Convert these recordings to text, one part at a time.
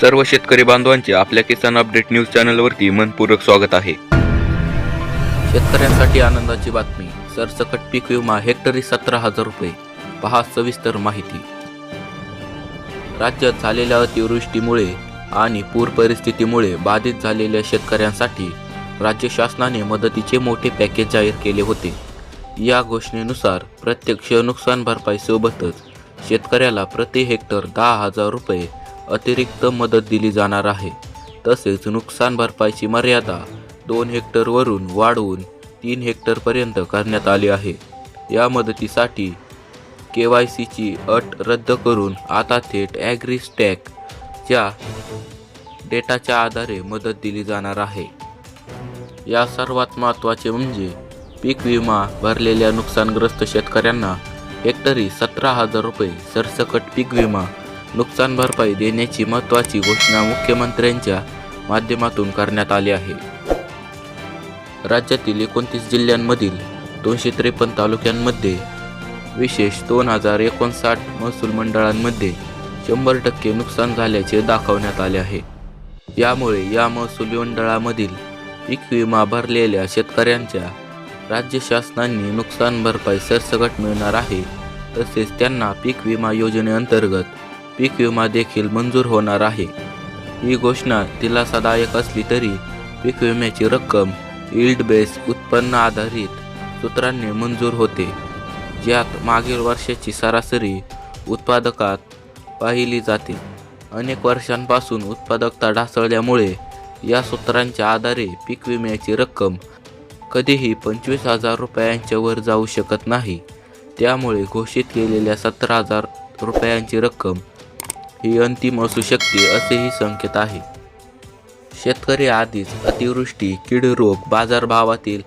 सर्व शेतकरी बांधवांचे आपल्या किसान अपडेट न्यूज चॅनलवरती मनपूर्वक स्वागत आहे. शेतकऱ्यांसाठी आनंदाची बातमी. सरसकट पीक विमा हेक्टरी सतरा हजार रुपये. पहा सविस्तर माहिती. राज्यात झालेल्या अतिवृष्टीमुळे आणि पूर परिस्थितीमुळे बाधित झालेल्या शेतकऱ्यांसाठी राज्य शासनाने मदतीचे मोठे पॅकेज जाहीर केले होते. या घोषणेनुसार प्रत्यक्ष नुकसान भरपाईसोबतच शेतकऱ्याला प्रति हेक्टर दहा हजार रुपये अतिरिक्त मदत दिली जाणार आहे. तसेच नुकसान भरपाईची मर्यादा दोन हेक्टरवरून वाढवून तीन हेक्टरपर्यंत करण्यात आली आहे. या मदतीसाठी के वाय सीची अट रद्द करून आता थेट ॲग्रीस्टॅकच्या डेटाच्या आधारे मदत दिली जाणार आहे. या सर्वात महत्त्वाचे म्हणजे पीक विमा भरलेल्या नुकसानग्रस्त शेतकऱ्यांना हेक्टरी सतरा हजार रुपये सरसकट पीक विमा नुकसान भरपाई देण्याची महत्त्वाची घोषणा मुख्यमंत्र्यांच्या माध्यमातून करण्यात आली आहे. राज्यातील एकोणतीस जिल्ह्यांमधील दोनशे त्रेपन्न तालुक्यांमध्ये विशेष दोन हजार एकोणसाठ महसूल मंडळांमध्ये शंभर टक्के नुकसान झाल्याचे दाखवण्यात आले आहे. यामुळे या महसूल मंडळामधील पीक विमा भरलेल्या शेतकऱ्यांच्या राज्य शासनाने नुकसान भरपाई सरसकट मिळणार आहे तसेच त्यांना पीक विमा योजनेअंतर्गत पीक विमा देखील मंजूर होणार आहे. ही घोषणा दिलासादायक असली तरी पीक विम्याची रक्कम यील्ड बेस उत्पन्न आधारित सूत्रांनी मंजूर होते. ज्यात मागील वर्षाची सरासरी उत्पादकात पाहिली जाते. अनेक वर्षांपासून उत्पादकता ढासळल्यामुळे या सूत्रांच्या आधारे पीक विम्याची रक्कम कधीही पंचवीस हजार रुपयांच्या वर जाऊ शकत नाही. त्यामुळे घोषित केलेल्या सतरा हजार रुपयांची रक्कम ही अंतिम असू शकते असेही संकेत आहे. शेतकरी आधीच अतिवृष्टी कीड रोग बाजारभावातील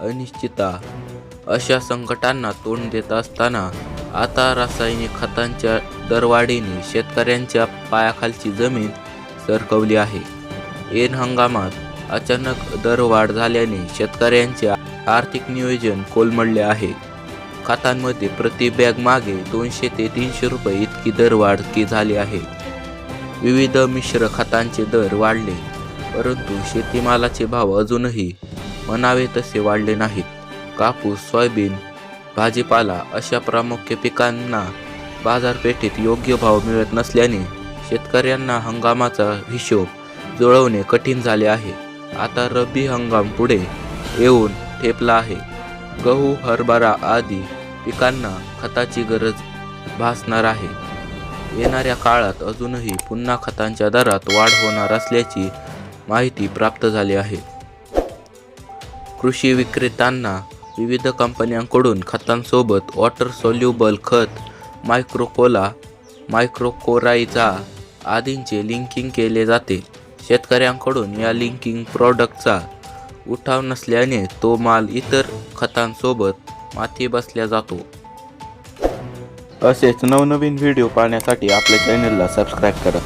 अनिश्चितता अशा संकटांना तोंड देत असताना आता रासायनिक खतांच्या दरवाढीने शेतकऱ्यांच्या पायाखालची जमीन सरकवली आहे. ऐन हंगामात अचानक दरवाढ झाल्याने शेतकऱ्यांचे आर्थिक नियोजन कोलमडले आहे. खतांमध्ये प्रति बॅग मागे दोनशे ते तीनशे रुपये इतकी दरवाढ की झाली आहे. विविध मिश्र खतांचे दर वाढले परंतु शेतीमालाचे भाव अजूनही म्हणावे तसे वाढले नाहीत. कापूस सोयाबीन भाजीपाला अशा प्रामुख्य पिकांना बाजारपेठेत योग्य भाव मिळत नसल्याने शेतकऱ्यांना हंगामाचा हिशोब जुळवणे कठीण झाले आहे. आता रब्बी हंगाम पुढे येऊन ठेपला आहे. गहू हरभरा आदी पिकांना खताची गरज भासणार आहे. येणाऱ्या काळात अजूनही पुन्हा खतांच्या दरात वाढ होणार असल्याची माहिती प्राप्त झाली आहे. कृषी विक्रेत्यांना विविध कंपन्यांकडून खतांसोबत वॉटर सोल्युबल खत मायक्रोकोला मायक्रोकोरायझा आदींचे लिंकिंग केले जाते. शेतकऱ्यांकडून या लिंकिंग प्रॉडक्टचा उठाव नसल्याने तो माल इतर खतांसोबत माती बसल्या जातो. असेच नवनवीन व्हिडिओ पाहण्यासाठी आपल्या चॅनलला सबस्क्राईब करा.